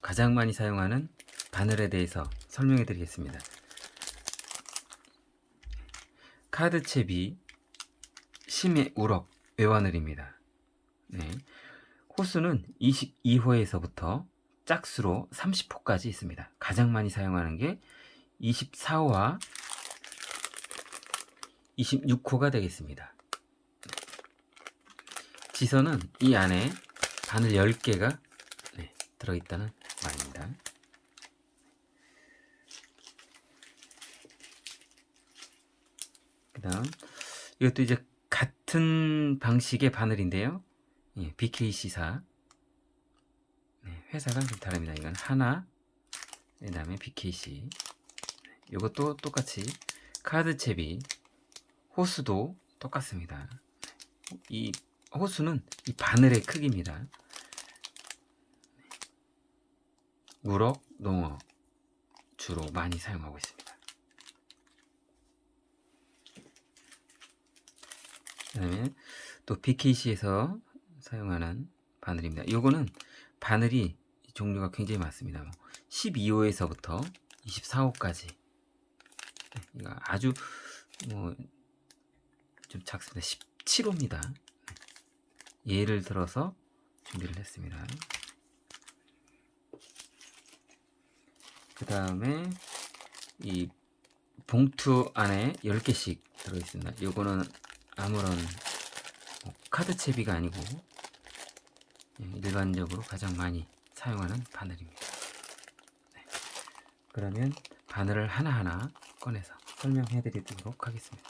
가장 많이 사용하는 바늘에 대해서 설명해 드리겠습니다. 카드채비 심해 우럭 외바늘입니다. 네. 호수는 22호에서부터 짝수로 30호까지 있습니다. 가장 많이 사용하는 게 24호와 26호가 되겠습니다. 지선은 이 안에 바늘 10개가 들어있다는 말입니다. 그 다음, 이것도 이제 같은 방식의 바늘인데요. 예, BKC사. 네, 회사가 좀 다릅니다. 이건 하나, 그 다음에 BKC. 이것도 똑같이 카드 채비, 호수도 똑같습니다. 이 호수는 이 바늘의 크기입니다. 우럭, 농어 주로 많이 사용하고 있습니다. 그다음에 또 BKC에서 사용하는 바늘입니다. 요거는 바늘이 종류가 굉장히 많습니다. 12호에서부터 24호까지 이거 아주 뭐 좀 작습니다. 17호입니다. 예를 들어서 준비를 했습니다. 그 다음에 이 봉투 안에 10개씩 들어있습니다. 요거는 아무런 뭐 카드 채비가 아니고 예, 일반적으로 가장 많이 사용하는 바늘입니다. 네. 그러면 바늘을 하나하나 꺼내서 설명해 드리도록 하겠습니다.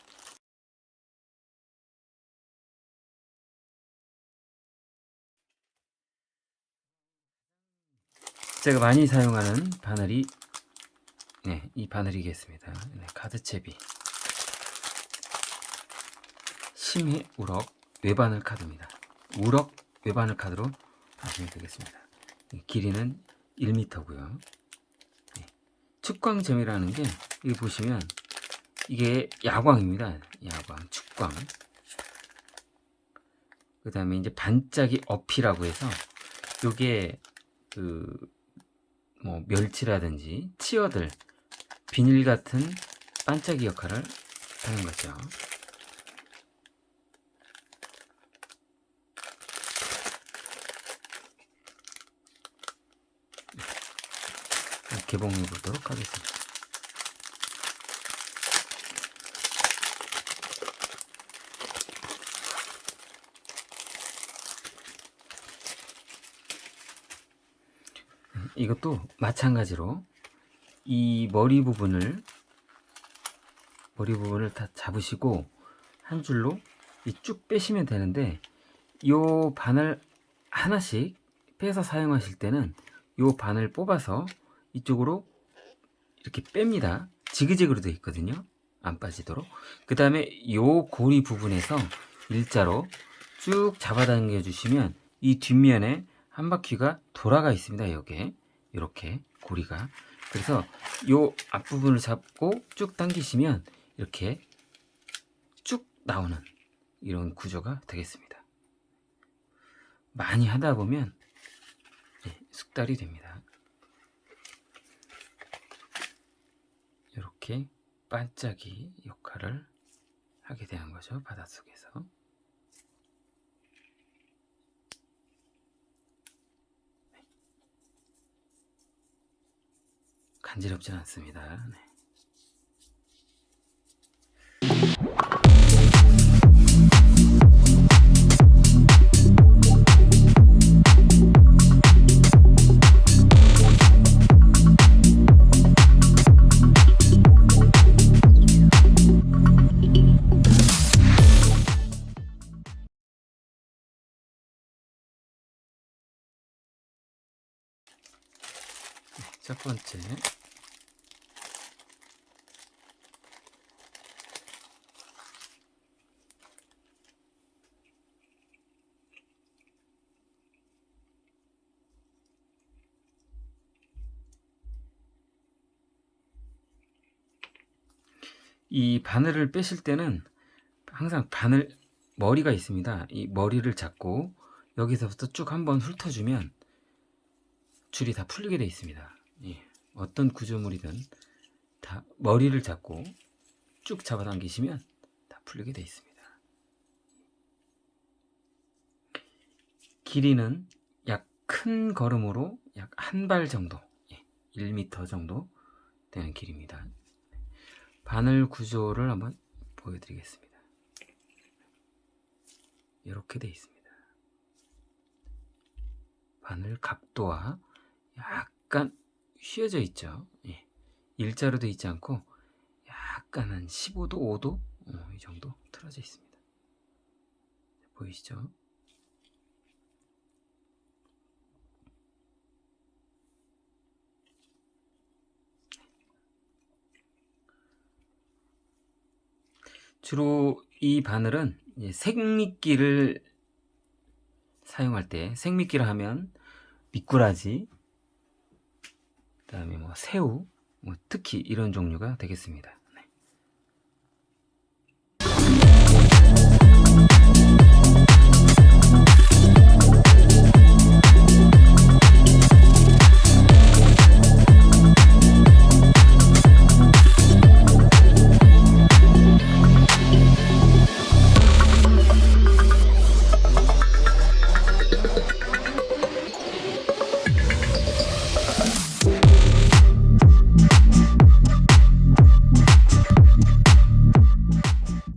제가 많이 사용하는 바늘이 네, 이 바늘이겠습니다. 네, 카드채비 심해 우럭 외바늘 카드입니다. 우럭 외바늘 카드로 아시면 되겠습니다. 이 길이는 1m고요. 네, 축광점이라는 게 여기 보시면 이게 야광입니다. 야광, 축광. 그 다음에 이제 반짝이 어피라고 해서 요게 그 뭐 멸치라든지 치어들 비닐 같은 반짝이 역할을 하는 거죠. 개봉해 보도록 하겠습니다. 이것도 마찬가지로 이 머리 부분을 머리 부분을 다 잡으시고 한 줄로 이쭉 빼시면 되는데 이 바늘 하나씩 빼서 사용하실 때는 이 바늘 뽑아서 이쪽으로 이렇게 뺍니다. 지그재그로 되어 있거든요. 안 빠지도록. 그 다음에 이 고리 부분에서 일자로 쭉 잡아당겨 주시면 이 뒷면에 한 바퀴가 돌아가 있습니다. 여기에 이렇게 고리가 그래서 요 앞부분을 잡고 쭉 당기시면 이렇게 쭉 나오는 이런 구조가 되겠습니다. 많이 하다 보면 네, 숙달이 됩니다. 이렇게 반짝이 역할을 하게 되는 거죠. 바닷속에서. 간지럽진 않습니다. 네. 첫 번째 이 바늘을 빼실 때는 항상 바늘 머리가 있습니다. 이 머리를 잡고 여기서부터 쭉 한번 훑어주면 줄이 다 풀리게 되어 있습니다. 예, 어떤 구조물이든 다 머리를 잡고 쭉 잡아당기시면 다 풀리게 되어 있습니다. 길이는 약 큰 걸음으로 약 한 발 정도, 예, 1m 정도 되는 길입니다. 바늘 구조를 한번 보여드리겠습니다. 이렇게 되어 있습니다. 바늘 각도와 약간 휘어져 있죠. 예. 일자로 되어 있지 않고 약간 한 15도, 5도 어, 이 정도 틀어져 있습니다. 보이시죠? 주로 이 바늘은 생미끼를 사용할 때 생미끼를 하면 미꾸라지 그다음에 뭐 새우 뭐 특히 이런 종류가 되겠습니다.